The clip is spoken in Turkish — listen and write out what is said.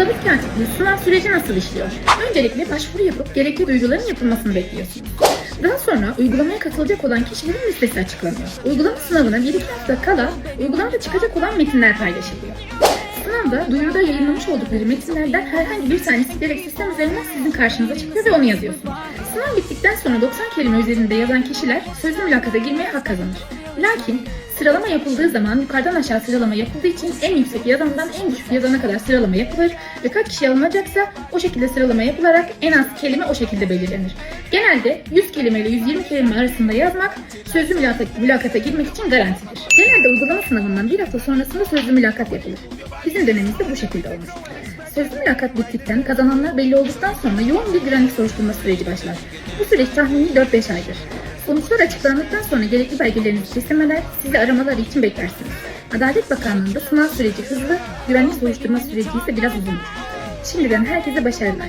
Zabıt katipli sınav süreci nasıl işliyor? Öncelikle başvuru yapıp gerekli duyuruların yapılmasını bekliyorsunuz. Daha sonra uygulamaya katılacak olan kişilerin listesi açıklanıyor. Uygulama sınavına 1-2 hafta kala uygulamada çıkacak olan metinler paylaşılıyor. Sınavda duyuruda yayınlamış oldukları metinlerden herhangi bir tanesi direkt sistem üzerinden sizin karşınıza çıkıyor ve onu yazıyorsunuz. Sınav bittikten sonra 90 kelime üzerinde yazan kişiler sözlü mülakata girmeye hak kazanır. Lakin sıralama yapıldığı zaman yukarıdan aşağı sıralama yapıldığı için en yüksek yazandan en düşük yazana kadar sıralama yapılır ve kaç kişi alınacaksa o şekilde sıralama yapılarak en az kelime o şekilde belirlenir. Genelde 100 kelime ile 120 kelime arasında yazmak sözlü mülakata, mülakata girmek için garantidir. Genelde uygulama sınavından bir hafta sonrasında sözlü mülakat yapılır. Bizim dönemimizde bu şekilde olmuş. Sözlü mülakat bittikten kazananlar belli olduktan sonra yoğun bir güvenlik soruşturma süreci başlar. Bu süreç tahmini 4-5 aydır. Sonuçlar açıklandıktan sonra gerekli belgelerinizi teslim eder, sizi aramaları için beklersiniz. Adalet Bakanlığı'nda sınav süreci hızlı, güvenlik soruşturma süreci ise biraz uzundur. Şimdiden herkese başarılar.